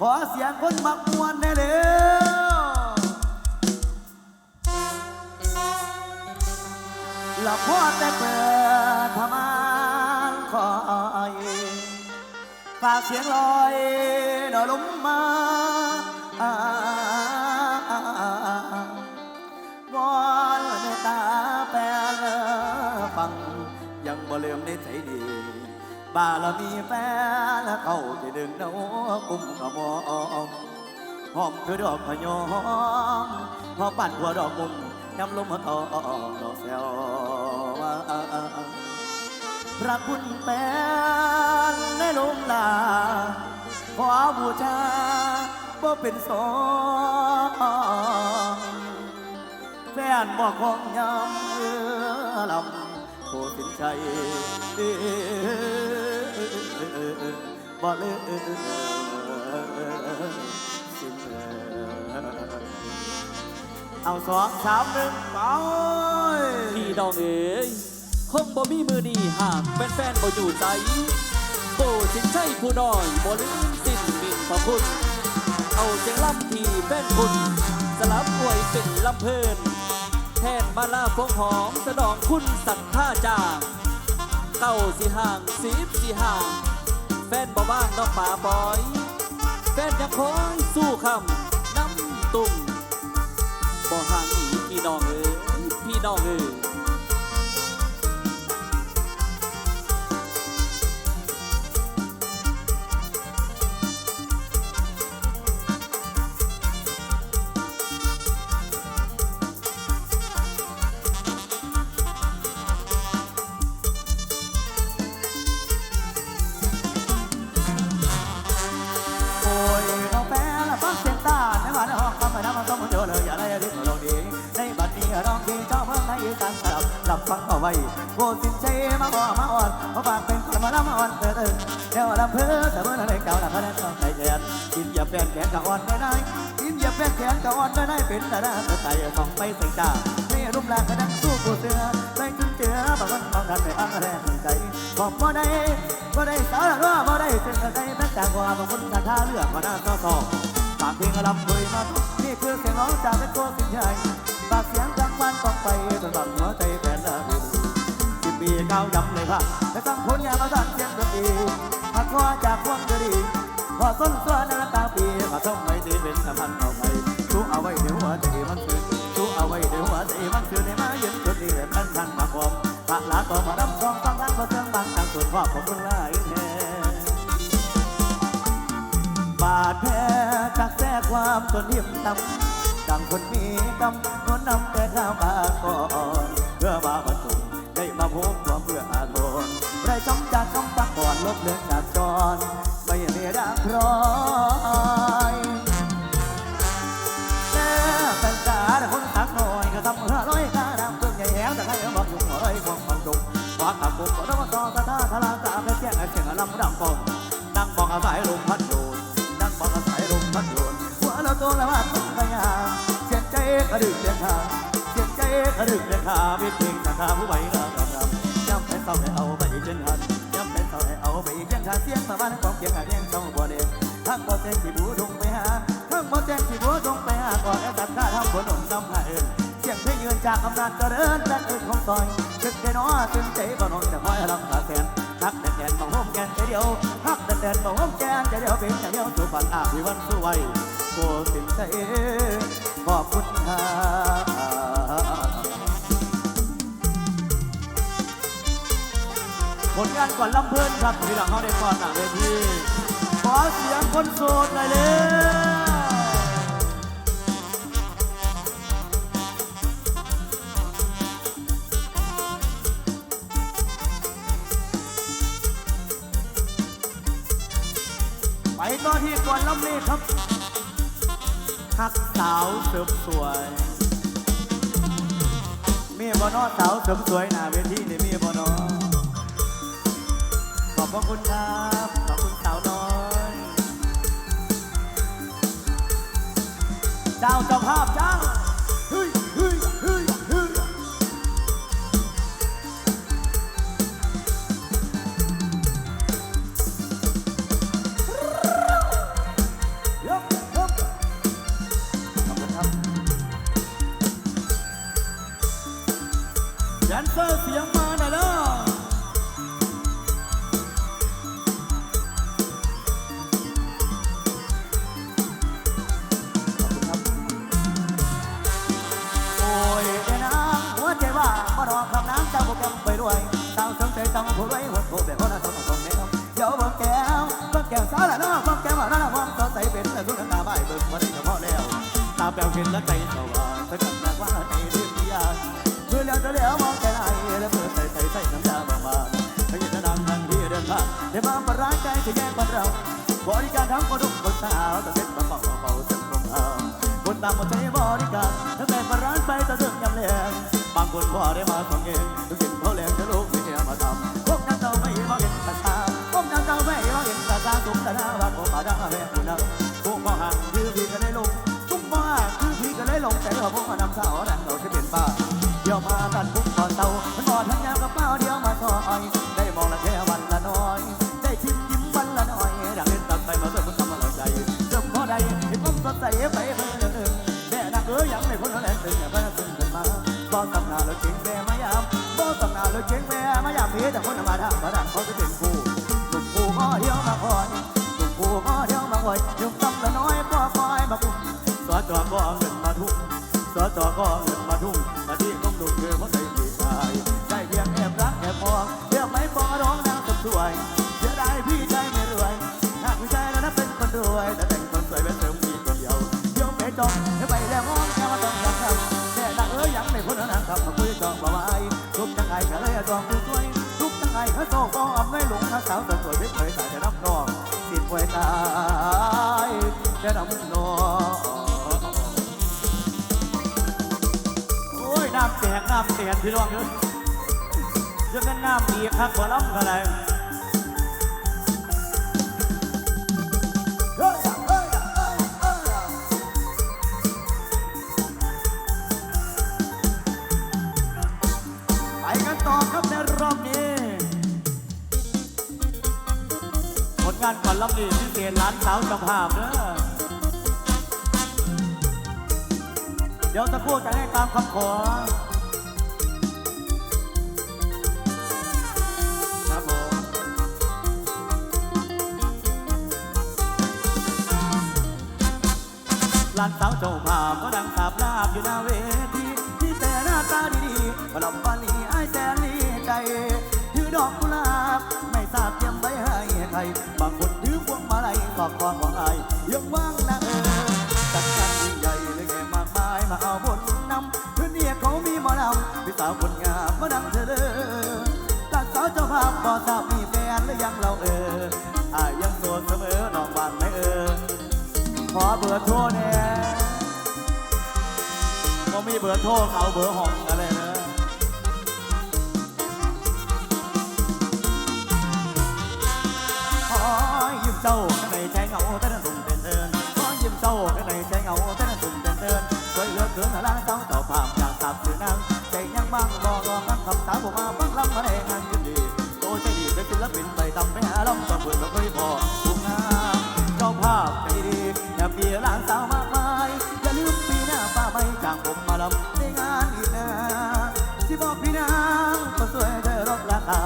ขอเสียงคนมักมวนได้เร็วละพ่อแต่เปิดพมานคอยฝากเสียงลอยดอลมมาอ่าวอนในตาแปลฟังยังบ่เลื่อมในใจดี บารมีแฟนและเขาที่ดึงเนากุมกระมองหอมคือดอกพะยอมพอปั่นหัวดอกมุมยำลมมาตอดอกแซวพระคุณแฟนในลมลาขอบูชาบ่เป็นสองแฟนบอกของยำเอือลำ โคสินใจบ่เลยสินเอาสองสามหนึ่งไปพี่น้องเอ๋ยคงบ่มีมือดีหากแฟนๆบ่อยู่ใจโบสินใช่ผู้น้อยบ่ลืมสิ้นมินพระคุณ เอาเสียงลำที่แฟนคุณ สลับอวยเป็นลำเพลิน แทนมาลาพวงหอมสนองคุณสัตว์ท่าจางเก้าสีห่างสีบสีห่าง แฟนบ่บ้างน้องป่าบอย แฟนยังคอยสู้คำน้ำตุ่มบ่ห่างหนีพี่น้องเอ๋ สานสลับหลับฟังเอาไว้โคสินใจมาบอกมาอ่อนมาฝากเป็นคนมาละมาอ่อนเตือนเดี๋ยวลำเพื่อแต่เมื่อไรเก่าละคะแนนต้องใจแอนกินอย่าแฟนแขนกับอ่อนได้ได้กินอย่าแฟนแขนกับอ่อนได้ได้เป็นแต่ละแต่ใจส่องไปใส่ตาไม่รูปร่างกรดังสู้กูเสือไม่ถึงเจอบางวันบางทันไม่อ้างแรงใจบอกบ่ได้บ่ได้สาวละว่าบ่ได้เส้นใจแม้จากว่าบางคนจะท่าเลือกมาหน้าต่อต่อฝากเพลงลำเคยมาทุกนี่คือเสียงร้องจากเป็นตัวสิ่งใหญ่ ฝากเสียงกลางวันต้องไปจนบังหัวใจแฟนละบินสิบปีก้าวยำเลยค่ะและตั้งผลงานมาสั่นเสียงดนตรีหากว่าจากพวงจะดีพอส้นส่วนหน้าตาปีขอต้องไม่ตีเป็นสะพันเอาไปชูเอาไว้เดี๋ยวหัวใจมันคือชูเอาไว้เดี๋ยวหัวใจมันคือในมาเยืนจุดนี้แบบนั้นทันมาคมพระลาต่อมาดำซองฟังนั้นก็เสียงบางทางส่วนพ่อผมคนละอีแน่บาดแผลจากแทรกความทนหิมตำดังคนมีกำ นนำแต่ข้าวมาก่อนเพื่อมาบรรจุได้มาพบความเพื่ออาทนไรจำจากคำตักก่อนลบเลือนจากจรไม่เรียดังพร้อยแต่เป็นตาคนตักหน่อยก็ทำเพื่อร้อยข้าดำเครื่องใหญ่แหวแต่ให้บอกยุ่งเอ้ยความความจุกวักอักบุกก็ต้องต่อตาตาทลาตาไปเสียงไอ้เสียงลำดำปองนั่งมองอาศัยลมพัดโยนนั่งมองอาศัยลมพัดโยนหัวเราโตแล้วว่าต้องพยายามเสียใจกระดึกเรียง สียงใจกระดึกเรียนทางวิทย์เพลงสักาผู้ใบงามงามงามย้ำแผ่เศร้าให้เอาไปอีกเช่นกันย้ำแผ่เศร้าให้เอาไปอีกเช่นกันเสียงมาบ้านของเกียงหาเกียงต้องบ่เดียทั้งบ่เต้นที่บูทงไปหาทั้งบ่เต้นที่บูทงไปหาก่อนแอ้วตัดข้าทำบนหนุนนำหาเอิญเสียงเพลงยืนจากอำนาจเจริญและอื่นของซอยจึกได้น้อจึงใจบ่นอนจะคอยลำขาแขนฮักแดนแดนมาห้มแกนใจเดียวฮักแดนแดนมาห้มแกนใจเดียวเป็นใจเดียวสู่ฝันอาภิวันสู้ไวโกสินใจขอบคุณครั ผลงานก่อนลำเพลินครับที่หลังเขาได้ก่อนหนังเวทีขอเสียงคนโสดหน่อยเลยไปต่อที่ก่อนลำนี้ครับฮักสาวเสริมสวยเมียบอนอสาวเสริมสวยหน้าเวทีนี่มียบอนอ พระคุณครับ ขอบคุณสาวน้อย เจ้าเจ้าภาพจ้า ผู้รวยหัวโตแบบว่าต้องต้องแนวเดี๋ยวเบิ่งแก้วเบิ่งแก้วสาวละน้องเบิ่งแก้วว่าน้องมองสดใสเป็นแต่ทุกหน้าบ้านเบิ่งมาได้เฉพาะแล้วตาแป๋วเห็นแล้วใจสว่างสักกันแต่ว่าในเรื่องยากเมื่อแล้วจะแล้วมองแก่ไหนแล้วเมื่อใส่ใส่ใส่น้ำตาบางๆให้ยินดังทางที่เดินทางได้มาประร้ายใจที่แยกบ้านเราบริการทั้งคนทุกคนสาวแต่เซ็ตมาเป่าเป่าเส้นตรงอ่างคนตามคนใช้บริการตั้งแต่มาร้านไปตะเสื่อมยำแรงบางคนพอได้มาทำเองเขาแรง สุขตาหน้าบ้านผมมาดังแม่คุณนะพวกมาหางคือพี่ก็ได้ลงทุกมาคือพี่ก็ได้ลงแต่ว่าพวกมานำสาวนั้นเราจะเป็นบ้าเดี๋ยวมาตันพุ่งก่อนเตามันก่อนทั้งยาวกับเป้าเดี๋ยวมาซอยได้มองละแค่วันละน้อย ได้ชิมยิ้มวันละน้อยดังเล่นตัดไปมาเริ่มมันทำอะไรใจเริ่มพอใดเห็นผมสดใสไปเมื่อหนึ่งแม่นักเอ้ยยังไม่พ้นแล้วตึงอย่าไปตึงขึ้นมาบ่ตำนาเลยเก่งแม่มายามบ่ตำนาเลยเก่งแม่มายามพียแต่คนมาทางมาดังเขาจะเป็นคู่ ก็เดียวมาคองตำละน้อยก็คอยมาคุ้มสอจอก็เงินมาทุ่มสอจอก็เงินมาทุ่มมาที่ก้มดุคือเพราะใจดีใจได้เพียงแอบรักแอบมองเรียกไม่พอร้องนางสวยเสียดายพี่ใจไม่รวยหากผู้ชายแล้วนะเป็นคนรวยแต่แต่งคนสวยเป็นเสริมมีคนเดียวเดี๋ยวไปจองให้ไปแล้วมองแค่ว่าต้องรักเขาแค่ดังเอ้ยยังไม่พ้นแล้วนะครับมาคุยจองมาไว้ทุกจังไงก็เลยจองผู้ช่วยทุกจังไงเขาโซ่ก็อำไม่หลงถ้าสาวสวยไม่เคยตายจะรับนอง ไว้ตายจะดำนองโอ้ย น้ำแตกน้ำเตียนพี่น้องเอ้ยจะเป็นน้ำอีกครับขอรับกันเลย ลำนี้พิเศษร้านสาวเจำภาพเด้อเดี๋ยวสักครู่จะให้ตามคำขอครับผมหลานสาวเจ้าภาพก็ดังสาบลาบอยู่หน้าเวทีที่แต่หน้าตาดีๆมาลำบาลี อบคองของอายยังว่างนะเออจัดการยิ่งใหญ่เลยแก่มากมายมาเอาบนนำเพื่อนเนี่ยเขามีหมอลำพี่สาวคนงามมาดังเธอเลยหลานสาวเจ้าภาพบ่ทราบมีแฟนหรือยังเราเอออายยังโสดเสมอน้องบ้านไหมเออขอเบอร์โทรเนี่ยก็มีเบอร์โทรเขาเบอร์ห้องอะไรนะขอยิ้มเจ้า ศิลปินไปทำไปหาลำตะเบิดเราเคยพอทุกงานเจ้าภาพใจดีแฮปปี้หลานสาวมากมายอย่าลืมปีหน้าป้าไม่จ้างผมมาลำในงานอีกนะที่บอกพี่นางก็สวยได้ลดราคา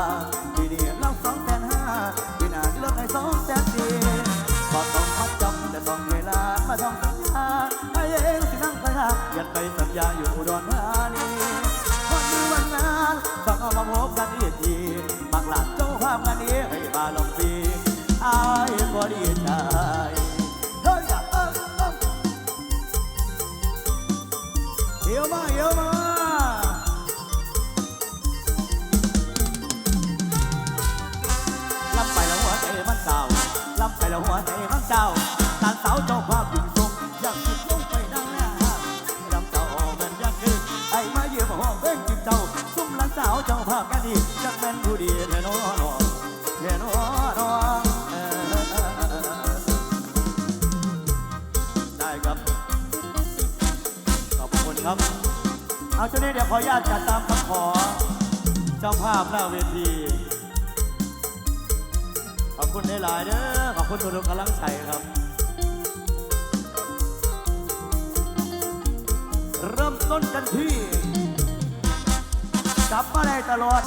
ปีนี้เราสองแสนห้าปีหน้าที่ลดให้สองแสนสี่ก็ต้องพัดจำแต่ต้องเวลามาทำสัญญาให้เองสินั่งไปหายันไปสัญญาอยู่อุดร แล้วหัวใจมันเศร้าตานสาวเจ้าภาพยิ่งทรงอยากคิดลงไปดังหน้าลำเจ้ามันยากคือไอ้มาเยี่ยมห้องเพ่งจิตเจ้าซุ่มหลานสาวเจ้าภาพกันดีจักแม่นผู้ดีแท้น้อน้องแท้น้อน้องได้ครับขอบคุณครับ เอาช่วงนี้เดี๋ยวขออนุญาตจัดตามคำขอ เจ้าภาพหน้าเวทีขอบคุณหลายๆเด้อ คุณทุกๆกำลังใจครับ เริ่มต้นกันที่จับมาได้ตลอด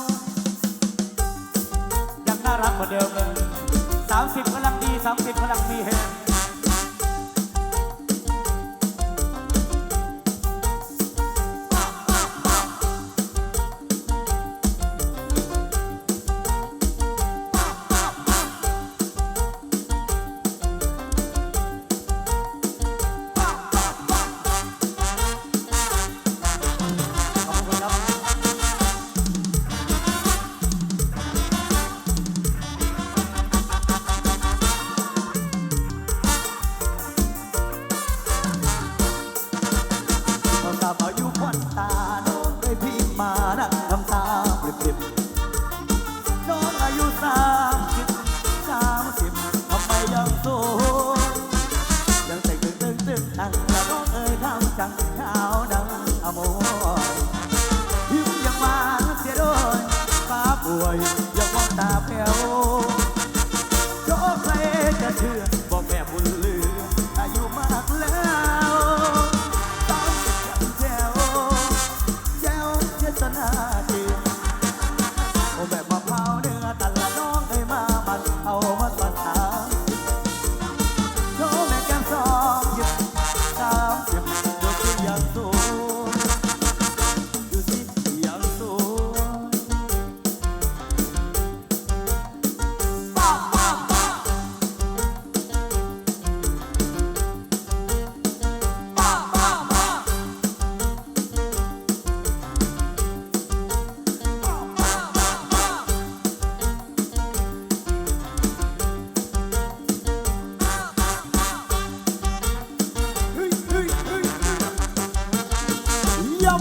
ยังน่ารักเหมือนเดิมเลยสามสิบกำลังดีสามสิบกำลังมีเฮ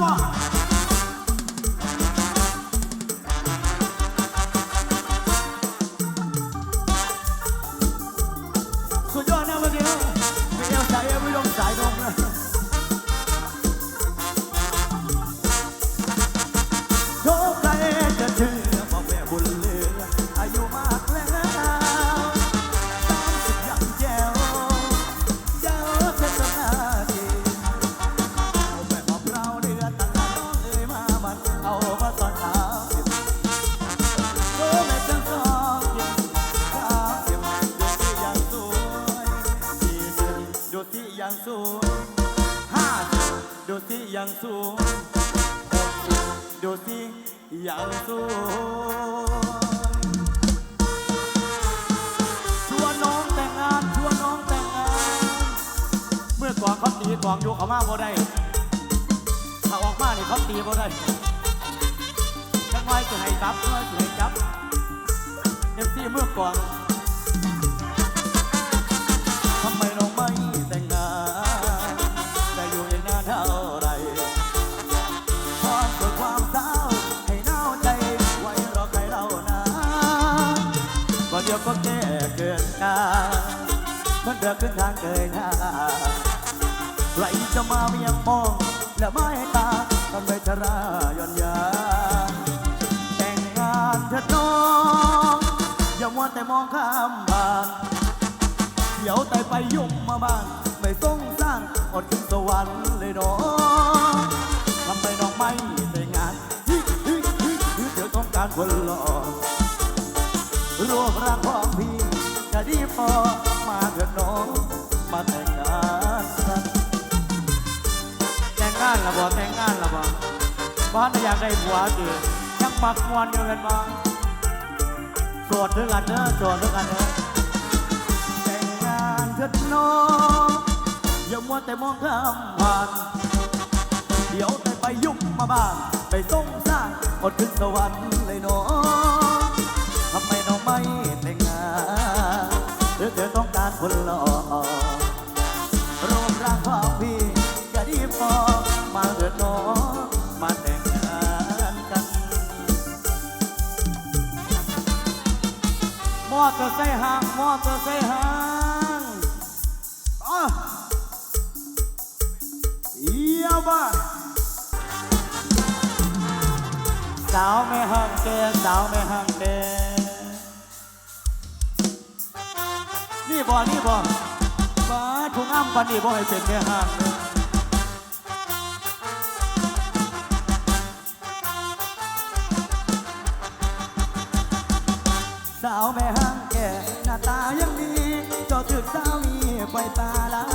บ่ ถ้าออกมานี่เขาตีบ่ได้จังไว้จะให้จับจังไว้จะให้จับเอฟซีเมื่อก่อนทำไมน้องไม่แต่งงานจะอยู่อีกนานเท่าไรความสดความเศร้าให้เน่าใจไว้รอใครเรานะก่อนเดียวก็แก่เกินการมันเดือดขึ้นทางเกยหน้า ใครจะมาเมียงมองและไม่ตาทำไมชราย่อนยา แต่งงานเถิดน้อง อย่ามัวแต่มองข้ามผ่านเดี๋ยวแต่ไปยุ่งมาบ้านไม่ต้องสร้างอดขึ้นสวรรค์เลยน้องทำไมน้องไม่แต่งงานฮิฮิฮิฮิเธอต้องการคนหล่อรวมร่างของพี่จะดีพอมาเถิดน้องมาแต่ ละบ่แต่งงานละบ่บ้านอยากได้ผัวจียังมักมวนอยู่กันมาโสดด้วยกันเนอโสดด้วยกันเนอแต่งงานเถิดน้องอย่ามัวแต่มองข้ามผ่านเดี๋ยวแต่ไปยุ่งมาบ้านไปส่งสร้างอดขึ้นสวรรค์เลยน้องทำไมน้องไม่แต่งงานหรือเธอต้องการคนหล่อรูปร่างของพี่จะดีพอ มาเถิดน้องมาแต่งงานกันมอเตอร์ไซค์ห่างมอเตอร์ไซค์ห่างอะเยี่ยบ้าสาวไม่ห่างแกสาวไม่ห่างแกนี่บ่นี่บ่บ้าทุงอ้ำปันนี่บ่ให้เป็นแค่ห่างเลยาวแม่ห้างแก่หน้าตายังดีเจ้าถึกสามีไปตาลา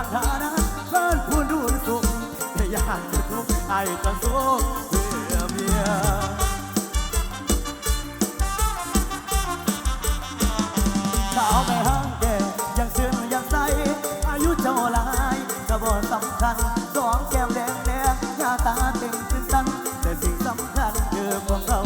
างฐานะเพื่อนผู้ดูสุขจยากจะทุกข์ไอ้จะสุขเพื่อเมียสาวไปห้างแก่ยังซึ้งยังใสอายุเจ้าลายกระบอกสำคัญสองแก้มแดงแดงหน้าตาเต่งซึ้งสั้นแต่สิ่งสำคัญคือพวกเรา